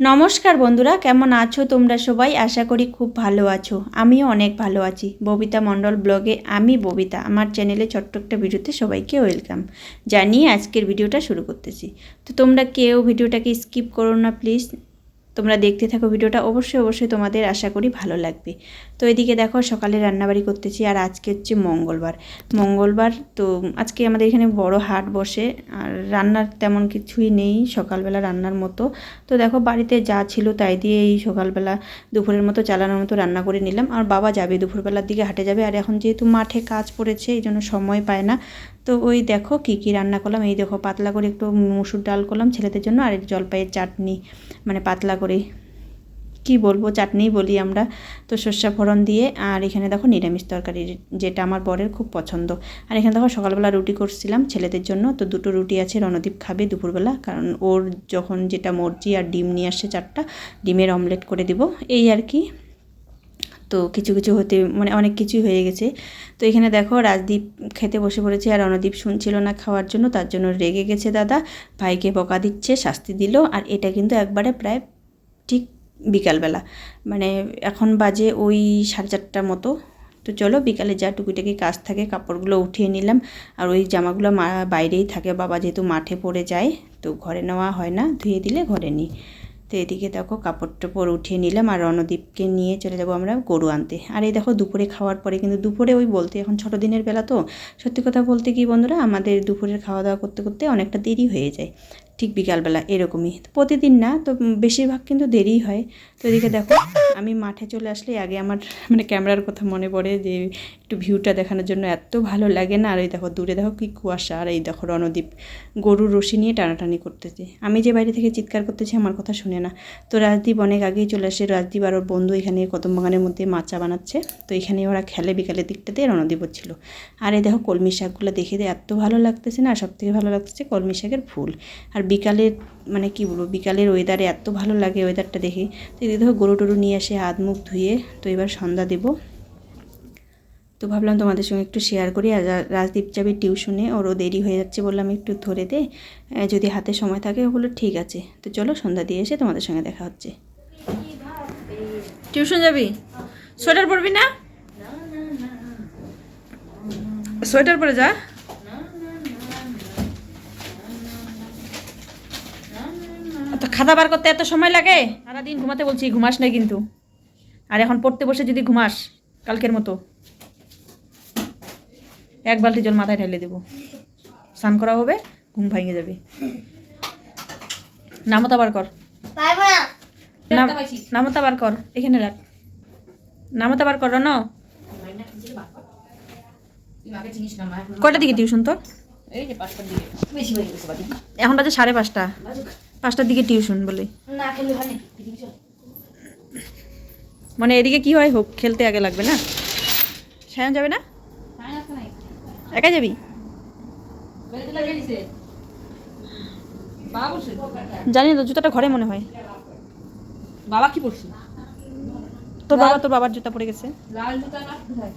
নমস্কার বন্ধুরা, কেমন আছো তোমরা সবাই? আশা করি খুব ভালো আছো। আমিও অনেক ভালো আছি। ববিতা মণ্ডল ব্লগে আমি ববিতা, আমার চ্যানেলে ছোট্ট একটা ভিডিওতে সবাইকে ওয়েলকাম। জানিয়ে আজকের ভিডিওটা শুরু করতেছি। তো তোমরা কেউ ভিডিওটাকে স্কিপ করো না, প্লিজ। তোমরা দেখতে থাকো ভিডিওটা, অবশ্যই অবশ্যই তোমাদের আশা করি ভালো লাগবে। তো এদিকে দেখো, সকালে রান্নাবাড়ি করতেছি আর আজকে হচ্ছে মঙ্গলবার। মঙ্গলবার তো আজকে আমাদের এখানে বড় হাট বসে, আর রান্নার তেমন কিছুই নেই সকালবেলা রান্নার মতো। তো দেখো, বাড়িতে যা ছিল তাই দিয়ে এই সকালবেলা দুপুরের মতো চালানোর মতো রান্না করে নিলাম। আর বাবা যাবে দুপুরবেলার দিকে, হাটে যাবে। আর এখন যেহেতু মাঠে কাজ পড়েছে, এই জন্য সময় পায় না। তো ওই দেখো কী কী রান্না করলাম। এই দেখো, পাতলা করে একটু মুসুর ডাল করলাম ছেলেদের জন্য আর জলপাইয়ের চাটনি মানে পাতলা করে। কি বলব চাটনিই বলি আমরা। তো সর্ষা ফোড়ন দিয়ে আর এখানে দেখো নিরামিষ তরকারি, যেটা আমার বরের খুব পছন্দ। আর এখানে দেখো সকালবেলা রুটি করছিলাম ছেলেদের জন্য। তো দুটো রুটি আছে, রণদীপ খাবে দুপুরবেলা। কারণ ওর যখন যেটা মর্জি আর ডিম নিয়ে আসছে চারটা, ডিমের অমলেট করে দিব। এই আর কি। তো কিছু কিছু হতে মানে অনেক কিছুই হয়ে গেছে। তো এখানে দেখো রাজদীপ খেতে বসে পড়েছে আর অনদীপ শুনছিল না খাওয়ার জন্য, তার জন্য রেগে গেছে দাদা। ভাইকে বকা দিচ্ছে, শাস্তি দিল আর এটা কিন্তু একবারে প্রায় ঠিক বিকালবেলা। মানে এখন বাজে ওই সাড়ে চারটার মতো। তো চলো বিকালে যা টুকিটাকি কাজ থাকে, কাপড়গুলো উঠিয়ে নিলাম। আর ওই জামাগুলো মা বাইরেই থাকে, বাবা যেহেতু মাঠে পড়ে যায়, তো ঘরে নেওয়া হয় না, ধুয়ে দিলে ঘরে নিই। তো এদিকে দেখো কাপড় টাপড় উঠিয়ে নিলাম আর রণদীপকে নিয়ে চলে যাব আমরা গরু আনতে। আর এই দেখো দুপুরে খাওয়ার পরে কিন্তু দুপুরে ওই বলতে এখন ছোটো দিনের বেলা তো, সত্যি কথা বলতে কি বন্ধুরা, আমাদের দুপুরের খাওয়া দাওয়া করতে করতে অনেকটা দেরি হয়ে যায়। ঠিক বিকালবেলা এরকমই। প্রতিদিন না, তো বেশিরভাগ কিন্তু দেরি হয়। তো এদিকে দেখো, আমি মাঠে চলে আসলে আগে আমার মানে ক্যামেরার কথা মনে পড়ে যে, একটু ভিউটা দেখানোর জন্য এত ভালো লাগে না। আর এই দেখো, দূরে দেখো কি কুয়াশা। আর এই দেখো রণদ্বীপ গরুর রশি নিয়ে টানাটানি করতেছে। আমি যে বাইরে থেকে চিৎকার করতেছি, আমার কথা শুনে না। তো রাজদীপ অনেক আগেই চলে আসে। রাজদীপ আর ওর বন্ধু এখানে কদম বাগানের মধ্যে মাচা বানাচ্ছে। তো এখানে ওরা খেলে বিকালের দিকটাতে রণদ্বীপ ছিল আর এই দেখো, কলমি শাকগুলো দেখে এত ভালো লাগতেছে না সব থেকে ভালো লাগতেছে কলমি শাকের ফুল। আর বিকালের মানে কি বলব বিকালের ওয়েদারে এত ভালো লাগে ওয়েদারটা দেখে। তো এদিকে ধরো গরু টরু নিয়ে আসে হাত মুখ ধুয়ে তো এবার সন্ধ্যা দেবো। তো ভাবলাম তোমাদের সঙ্গে একটু শেয়ার করি। আর রাজদীপ যাবে টিউশনে ওরও দেরি হয়ে যাচ্ছে বললাম একটু ধরে দে। যদি হাতে সময় থাকে ও বলল ঠিক আছে। তো চলো সন্ধ্যা দিয়ে এসে তোমাদের সঙ্গে দেখা হচ্ছে। টিউশন যাবি? সোয়েটার পরবি না? সোয়েটার পরে যা। তো খাতা বার করতে এত সময় লাগে? সারাদিন ঘুমাতে বলছি ঘুমাস না কিন্তু। আর এখন পড়তে বসে যদি ঘুমাস কালকের মতো। এক বালতি জল মাথায় ঢেলে দেবো। স্নান করা হবে ঘুম ভাঙে যাবে। নামতা বার কর। নাম- নামতা বার কর এখানে রাখ। নামতা বার কর ন কয়টা দিকে টিউশন তোর? এখন বাজে সাড়ে পাঁচটা। পাঁচটার দিকে টিউশন বলে। মানে এদিকে কি হয় হোক খেলতে আগে লাগবে না? সায়ন যাবে না? একা যাবি? জানি তো জুতাটা ঘরে মনে হয়। বাবা কি পড়ছে তোর বাবা তোর বাবার জুতা পড়ে গেছে। লাল জুতা না কোথায়?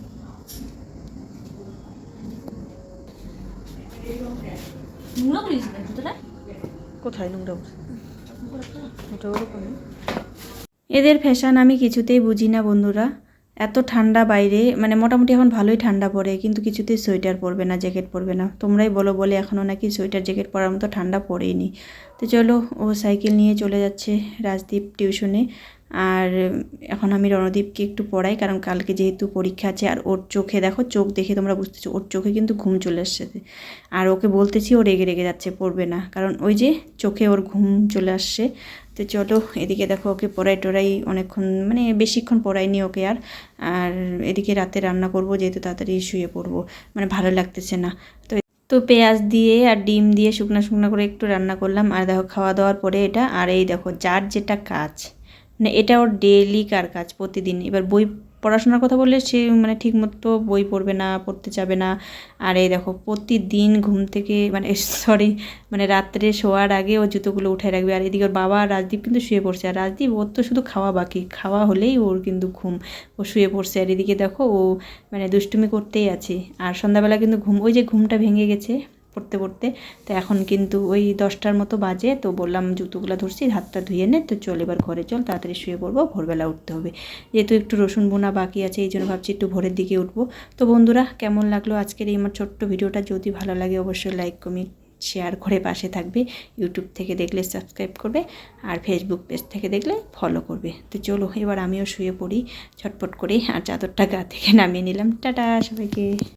করিস জুতাটা? কোথায় নোংরা ওটা ওরকম। এদের ফ্যাশন আমি কিছুতেই বুঝি না বন্ধুরা। এত ঠান্ডা বাইরে মানে মোটামুটি এখন ভালোই ঠান্ডা পড়ে কিন্তু কিছুতেই সোয়েটার পরবে না জ্যাকেট পরবে না। তোমরাই বলো বলে এখনও নাকি সোয়েটার জ্যাকেট পরার মতো ঠান্ডা পড়েইনি। তো চলো ও সাইকেল নিয়ে চলে যাচ্ছে রাজদীপ টিউশনে। আর এখন আমি রণদীপকে একটু পড়াই, কারণ কালকে যেহেতু পরীক্ষা আছে, আর ওর চোখে দেখো, চোখ দেখে তোমরা বুঝতেছো ওর চোখে কিন্তু ঘুম চলে আসছে আর ওকে বলতেছি, ও রেগে রেগে যাচ্ছে, পড়বে না। কারণ ওই যে চোখে ওর ঘুম চলে আসছে। তো চলো, এদিকে দেখো ওকে পড়াই টড়াই অনেকক্ষণ মানে বেশিক্ষণ পড়াইনি ওকে আর। আর এদিকে রাতে রান্না করব, যেহেতু তাড়াতাড়ি শুয়ে পড়ব। মানে ভালো লাগতেছে না। তো তো পেঁয়াজ দিয়ে আর ডিম দিয়ে শুকনো শুকনো করে একটু রান্না করলাম। আর দেখো, খাওয়া দাওয়ার পরে এটা, আর এই দেখো, যার যেটা কাজ। মানে এটা ওর ডেলি কার কাজ প্রতিদিন? এবার বই পড়াশোনার কথা বললে সে মানে ঠিক মতো বই পড়বে না, পড়তে চাবে না। আর এই দেখো, প্রতিদিন ঘুম থেকে মানে সরি মানে রাত্রে শোয়ার আগে ও জুতোগুলো উঠায় রাখবে। আর এদিকে ওর বাবা রাজদীপ কিন্তু শুয়ে পড়ছে। আর রাজদীপ, ওর তো শুধু খাওয়া বাকি। খাওয়া হলেই ওর কিন্তু ঘুম। ও শুয়ে পড়ছে। আর এদিকে দেখো, ও মানে দুষ্টুমি করতেই আছে। আর সন্ধ্যাবেলা কিন্তু ঘুম, ওই যে ঘুমটা ভেঙে গেছে। পড়তে পড়তে। তো এখন কিন্তু ওই দশটার মতো বাজে। তো বললাম, জুতোগুলো ধরছি, হাতটা ধুয়ে নে। তো চল এবার ঘরে চল, তাড়াতাড়ি শুয়ে পড়ব, ভোরবেলা উঠতে হবে। যেহেতু একটু রসুন বোনা বাকি আছে, এই জন্য ভাবছি একটু ভোরের দিকে উঠবো। তো বন্ধুরা, কেমন লাগল আজকের এই আমার ছোট্ট ভিডিওটা? যদি ভালো লাগে অবশ্যই লাইক, কমেন্ট, শেয়ার করে পাশে থাকবে। ইউটিউব থেকে দেখলে সাবস্ক্রাইব করবে আর ফেসবুক পেজ থেকে দেখলে ফলো করবে। তো চলো, এবার আমিও শুয়ে পড়ি ছটপট করে আর চাদরটা গা থেকে নামিয়ে নিলাম। টাটা, সবাইকে।